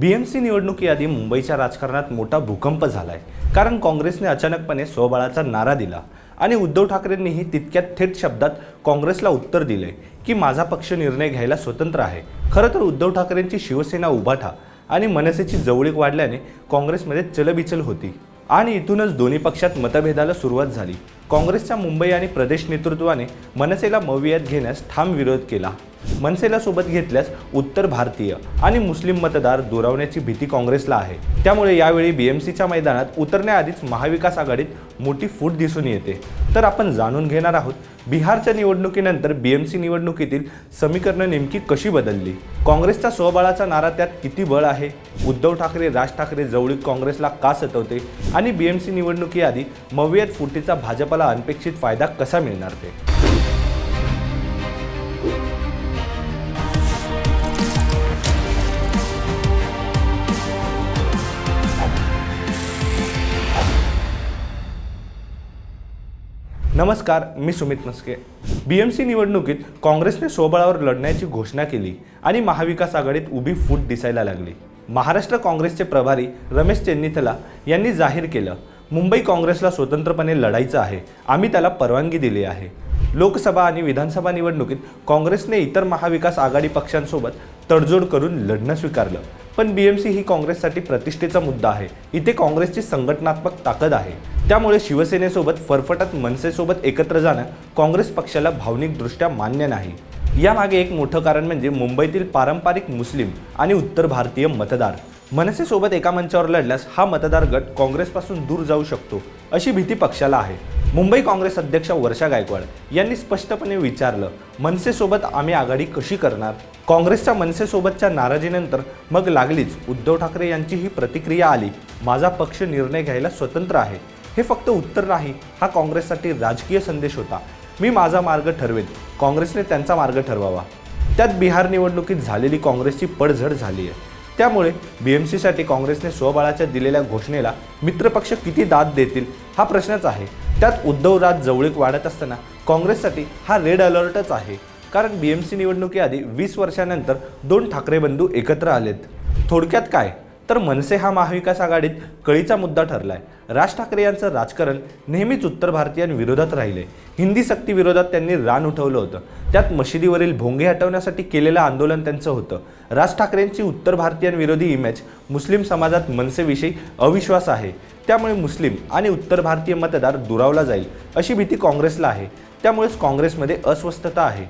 बी M C निवडणुकीआधी मुंबईच्या राजकारणात मोठा भूकंप झालाय. कारण काँग्रेसने अचानकपणे स्वबळाचा नारा दिला आणि उद्धव ठाकरेंनीही तितक्यात थेट शब्दात काँग्रेसला उत्तर दिले की माझा पक्ष निर्णय घ्यायला स्वतंत्र आहे. खरं तर उद्धव ठाकरेंची शिवसेना उभाठा आणि मनसेची जवळीक वाढल्याने काँग्रेसमध्ये चलबिचल होती आणि इथूनच दोन्ही पक्षात मतभेदाला सुरुवात झाली. काँग्रेसच्या मुंबई आणि प्रदेश नेतृत्वाने मनसेला मवियात घेण्यास ठाम विरोध केला. मनसेला सोबत घेतल्यास उत्तर भारतीय आणि मुस्लिम मतदार दुरावण्याची भीती काँग्रेसला आहे. त्यामुळे यावेळी बीएमसीच्या मैदानात उतरण्याआधीच महाविकास आघाडीत मोठी फूट दिसून येते. तर आपण जाणून घेणार आहोत बिहारच्या निवडणुकीनंतर बीएमसी निवडणुकीतील समीकरणं नेमकी कशी बदलली? काँग्रेसचा स्वबळाचा नारा त्यात किती बळ आहे? उद्धव ठाकरे राज ठाकरे जवळीक काँग्रेसला का सतवते? आणि बीएमसी निवडणुकीआधी मवियत फुटीचा भाजपला अनपेक्षित फायदा कसा मिळणार ते? नमस्कार मी Sumit Maske B M C निवडणुकीत काँग्रेसने स्वबळावर लढण्याची घोषणा केली आणि महाविकास आघाडीत उभी फूट दिसायला लागली. महाराष्ट्र काँग्रेसचे प्रभारी रमेश चेन्निथला यांनी जाहीर केलं मुंबई काँग्रेसला स्वतंत्रपणे लढायचं आहे. आम्ही त्याला परवानगी दिली आहे. लोकसभा आणि विधानसभा निवडणुकीत काँग्रेसने इतर महाविकास आघाडी पक्षांसोबत तडजोड करून लढणं स्वीकारलं. पण बीएमसी ही काँग्रेससाठी प्रतिष्ठेचा मुद्दा आहे. इथे काँग्रेसची संघटनात्मक ताकद आहे. त्यामुळे शिवसेनेसोबत फरफटत मनसेसोबत एकत्र जाणं काँग्रेस पक्षाला भावनिकदृष्ट्या मान्य नाही. यामागे एक मोठं कारण म्हणजे मुंबईतील पारंपरिक मुस्लिम आणि उत्तर भारतीय मतदार. मनसेसोबत एका मंचावर लढल्यास हा मतदार गट काँग्रेसपासून दूर जाऊ शकतो अशी भीती पक्षाला आहे. मुंबई काँग्रेस अध्यक्षा वर्षा गायकवाड यांनी स्पष्टपणे विचारलं मनसेसोबत आम्ही आघाडी कशी करणार? काँग्रेसच्या मनसेसोबतच्या नाराजीनंतर मग लागलीच उद्धव ठाकरे यांची ही प्रतिक्रिया आली. माझा पक्ष निर्णय घ्यायला स्वतंत्र आहे. हे फक्त उत्तर नाही हा काँग्रेससाठी राजकीय संदेश होता. मी माझा मार्ग ठरवेन. काँग्रेसने त्यांचा मार्ग ठरवावा. त्यात बिहार निवडणुकीत झालेली काँग्रेसची पडझड झाली आहे त्यामुळे बी एम सीसाठी काँग्रेसने स्वबळाच्या दिलेल्या घोषणेला मित्रपक्ष किती दाद देतील हा प्रश्नच आहे. त्यात उद्धव राज जवळीक वाढत असताना काँग्रेससाठी हा रेड अलर्टच आहे. कारण बी एम सी निवडणुकीआधी वीस वर्षानंतर दोन ठाकरे बंधू एकत्र आलेत. थोडक्यात काय? तर मनसे हा महाविकास आघाडीत कळीचा मुद्दा ठरलाय. राज ठाकरे यांचं राजकारण नेहमीच उत्तर भारतीयांविरोधात राहिले. हिंदी सक्तीविरोधात त्यांनी रान उठवलं होतं. त्यात मशिदीवरील भोंगे हटवण्यासाठी केलेलं आंदोलन त्यांचं होतं. राज ठाकरेंची उत्तर भारतीयांविरोधी इमेज मुस्लिम समाजात मनसेविषयी अविश्वास आहे. त्यामुळे मुस्लिम आणि उत्तर भारतीय मतदार दुरावला जाईल अशी भीती काँग्रेसला आहे. त्यामुळेच काँग्रेसमध्ये अस्वस्थता आहे.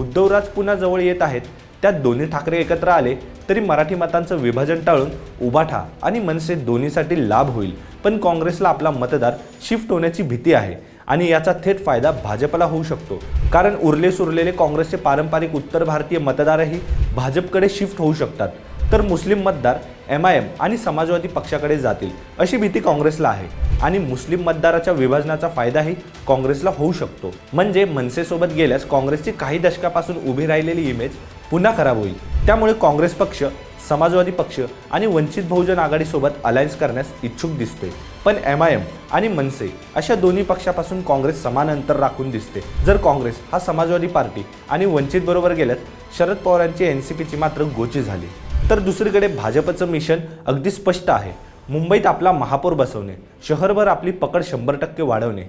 उद्धवराज पुन्हा जवळ येत आहेत. त्यात दोन्ही ठाकरे एकत्र आले तरी मराठी मतांचं विभाजन टाळून उभाठा आणि मनसे दोन्हीसाठी लाभ होईल. पण काँग्रेसला आपला मतदार शिफ्ट होण्याची भीती आहे आणि याचा थेट फायदा भाजपला होऊ शकतो. कारण उरले सुरलेले काँग्रेसचे पारंपरिक उत्तर भारतीय मतदारही भाजपकडे शिफ्ट होऊ शकतात. तर मुस्लिम मतदार एम आय एम आणि समाजवादी पक्षाकडे जातील अशी भीती काँग्रेसला आहे. आणि मुस्लिम मतदाराच्या विभाजनाचा फायदाही काँग्रेसला होऊ शकतो. म्हणजे मनसेसोबत गेल्यास काँग्रेसची काही दशकापासून उभी राहिलेली इमेज पुन्हा खराब होईल. त्यामुळे काँग्रेस पक्ष समाजवादी पक्ष आणि वंचित बहुजन आघाडीसोबत अलायन्स करण्यास इच्छुक दिसते पण एम आय एम आणि मनसे अशा दोन्ही पक्षापासून काँग्रेस समान अंतर राखून दिसते. जर काँग्रेस हा समाजवादी पार्टी आणि वंचित बरोबर गेल्यास शरद पवारांची एन सी पीची मात्र गोची झाली. तर दुसरीकडे भाजपचं मिशन अगदी स्पष्ट आहे. मुंबईत आपला महापौर बसवणे शहरभर आपली पकड शंभर टक्के वाढवणे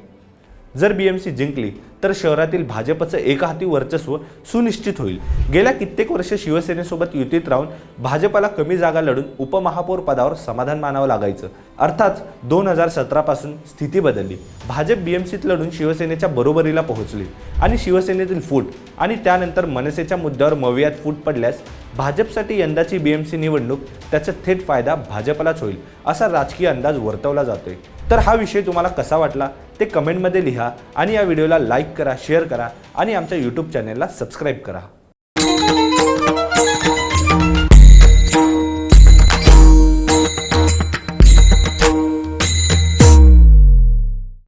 जर बी एम सी जिंकली तर शहरातील भाजपचं एकहाती वर्चस्व सुनिश्चित होईल. गेल्या कित्येक वर्ष शिवसेनेसोबत युतीत राहून भाजपला कमी जागा लढून उपमहापौर पदावर समाधान मानावं लागायचं. अर्थात दोन हजार सतरापासून स्थिती बदलली. भाजप बी एम सीत लढून शिवसेनेच्या बरोबरीला पोहोचली आणि शिवसेनेतील फूट आणि त्यानंतर मनसेच्या मुद्द्यावर मवियात फूट पडल्यास भाजपसाठी यंदाची बी एम सी निवडणूक त्याचा थेट फायदा भाजपलाच होईल असा राजकीय अंदाज वर्तवला जातोय. तर हा विषय तुम्हाला कसा वाटला ते कमेंटमध्ये लिहा आणि या व्हिडिओला लाईक करा शेअर करा आणि आमच्या यूट्यूब चॅनेलला सबस्क्राईब करा.